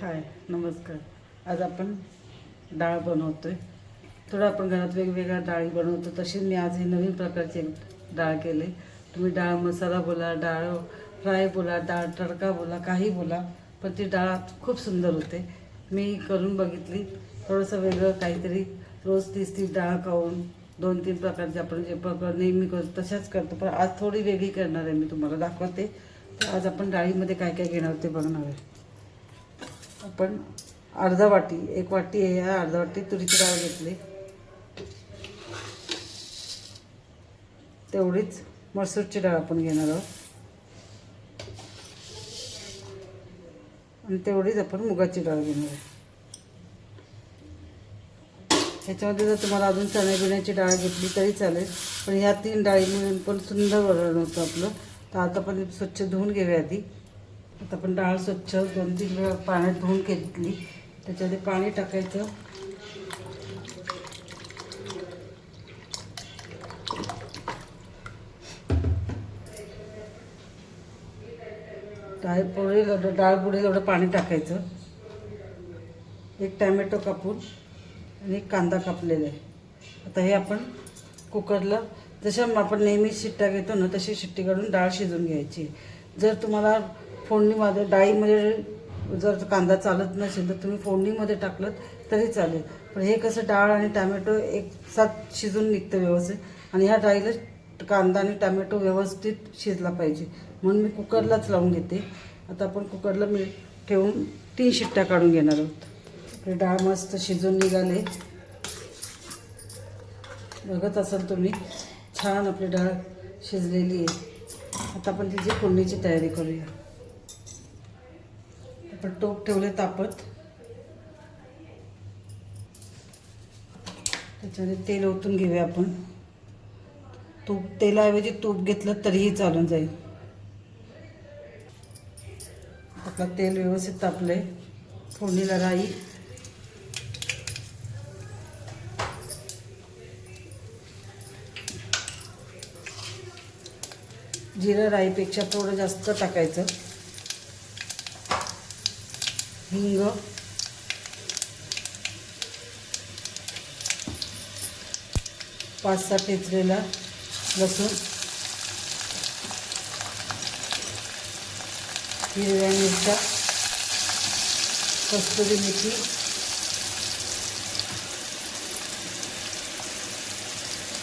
हाय नमस्कार. आज आपण डाळ बनवतो आहे थोडं आपण घरात वेगवेगळ्या डाळी बनवतो तशी मी आज ही नवीन प्रकारची एक डाळ केली. तुम्ही डाळ मसाला बोला डाळ फ्राय बोला डाळ तडका बोला काही बोला पण ती डाळ खूप सुंदर होते. मी करून बघितली. थोडंसं वेगळं काहीतरी रोज तीस तीस डाळ खाऊन दोन तीन प्रकारचे आपण जे प्रकार नेहमी करतो तशाच करतो. पण आज थोडी वेगळी करणार आहे मी तुम्हाला दाखवते. आज आपण डाळीमध्ये काय काय घेणार ते बघणार आहे. आपण अर्धा वाटी एक वाटी आहे अर्धा वाटी तुरीची डाळ घेतली. तेवढीच मसूरची डाळ आपण घेणार आहोत. आणि तेवढीच आपण मुगाची डाळ घेणार आहे ह्याच्यामध्ये जर तुम्हाला अजून चण्या बिण्याची डाळ घेतली तरी चालेल पण ह्या तीन डाळी मिळून पण सुंदर वरण होतं आपलं. तर आता पण स्वच्छ धुवून घेऊया आधी. आता आपण डाळ स्वच्छ दोन तीन वेळा पाण्यात धुवून घेतली. त्याच्यामध्ये पाणी टाकायचं. डाळ पुढे डाळ बुडेल एवढं पाणी टाकायचं. एक टॅमॅटो कापून आणि एक कांदा कापलेला आहे. आता हे आपण कुकरला जशा आपण नेहमी शिट्ट्या घेतो ना तशी शिट्टी काढून डाळ शिजवून घ्यायची. जर तुम्हाला फोडणीमध्ये डाळीमध्ये जर कांदा चालत नसेल तर तुम्ही फोडणीमध्ये टाकलं तरी चालेल. पण हे कसं डाळ आणि टॅमॅटो एक साथ शिजून निघतं व्यवस्थित. आणि ह्या डाळीला कांदा आणि टॅमॅटो व्यवस्थित शिजला पाहिजे. म्हणून मी कुकरलाच लावून घेते. आता आपण कुकरला मी ठेवून तीन शिट्ट्या काढून घेणार आहोत. डाळ मस्त शिजून निघाले. बघत असाल तुम्ही छान आपली डाळ शिजलेली आहे. आता आपण तिची फोडणीची तयारी करूया. आपण टोप ठेवले तापत. त्याच्यामध्ये तेल ओतून घेऊया आपण. तूप तेलाऐवजी तूप घेतलं तरीही चालून जाईल. आपलं तेल व्यवस्थित तापलंय. फोडणीला राई. जिरं राईपेक्षा थोडं जास्त टाकायचं. हिंग पाच सहा ठेचलेला लसूण. हिरव्या मिरच्या. कस्तुरी मेथी.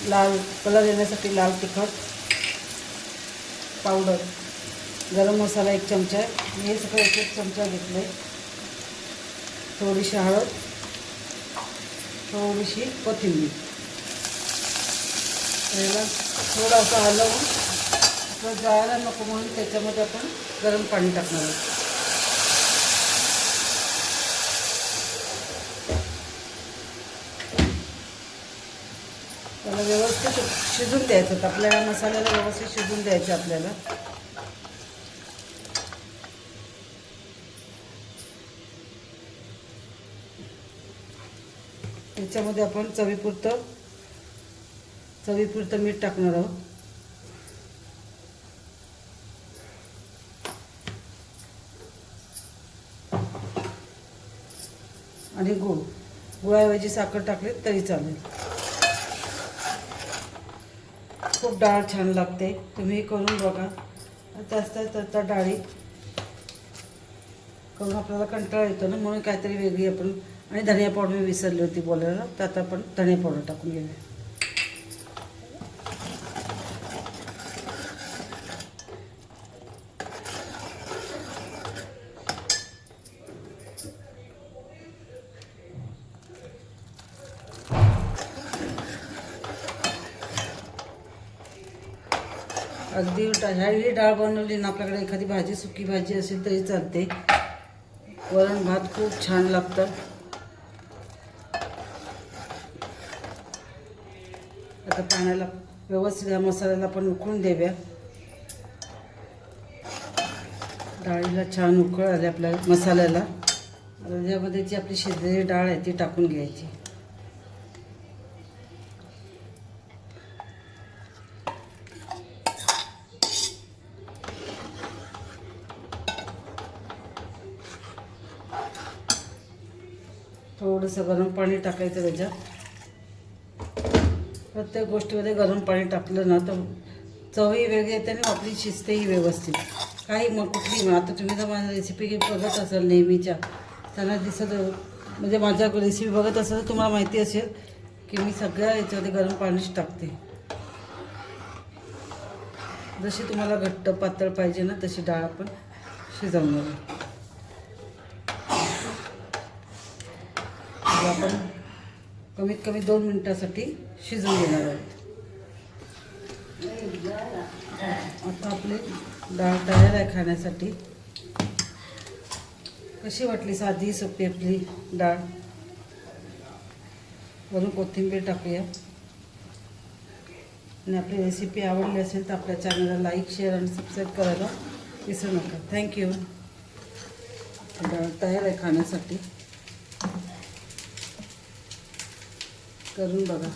लाल कलर येण्यासाठी लाल तिखट. पावडर. गरम मसाला एक चमचा. मी हे सगळं एक एक चमचा घेतले. थोडीशी हळद थोडीशी कोथिंबीर. याला थोडंसं हलवून आपलं जायला नको म्हणून त्याच्यामध्ये आपण गरम पाणी टाकणार आहोत त्याला व्यवस्थित शिजून द्यायचं. होतं आपल्याला मसाल्याला व्यवस्थित शिजून द्यायचं आपल्याला. त्याच्यामध्ये आपण चवीपुरतं चवीपुरतं मीठ टाकणार आहोत. आणि गुळ गुळाऐवजी साखर टाकली तरी चालेल. खूप डाळ छान लागते तुम्ही करून बघा. जास्त त्याचा डाळी करून आपल्याला कंटाळा येतो ना म्हणून काहीतरी वेगळी आपण आणि धनिया पावडर मी विसरली होती बोलायला. तर आता आपण धनिया पावडर टाकून घेऊया. अगदी डा- ह्याही डाळ बनवली ना आपल्याकडे एखादी भाजी सुकी भाजी असेल तरी चालते. वरण भात खूप छान लागतं. आता पाण्याला व्यवस्थित या मसाल्याला आपण उकळून देऊया. डाळीला छान उकळ आली आपल्या मसाल्याला. आता त्यामध्ये जी आपली शिजलेली डाळ आहे ती टाकून घ्यायची. थोडंसं गरम पाणी टाकायचं त्याच्यात. प्रत्येक गोष्टीमध्ये गरम पाणी टाकलं ना तर चवही वेगळी येते आणि आपली शिजतेही व्यवस्थित. काही मग कुठली मग आता तुम्ही जर माझ्या रेसिपी बघत असाल नेहमीच्या त्यांना दिसत म्हणजे माझ्या रेसिपी बघत असाल तर तुम्हाला माहिती असेल की मी सगळ्या याच्यामध्ये गरम पाणीच टाकते. जशी तुम्हाला घट्ट पातळ पाहिजे ना तशी डाळ आपण शिजवणार आपण कमीत कमी दोन मिनटासाठी शिजवून घेणार आहोत. आता आपली डाळ तयार आहे खाण्यासाठी. कशी वाटली साधी सोपी आपली डाळ? वरून कोथिंबीर टाकूया. आणि आपली रेसिपी आवडली असेल तर आपल्या चॅनलला लाईक शेअर आणि सबस्क्राईब करायला विसरू नका. थँक्यू डाळ तयार आहे खाण्यासाठी. करून बघा.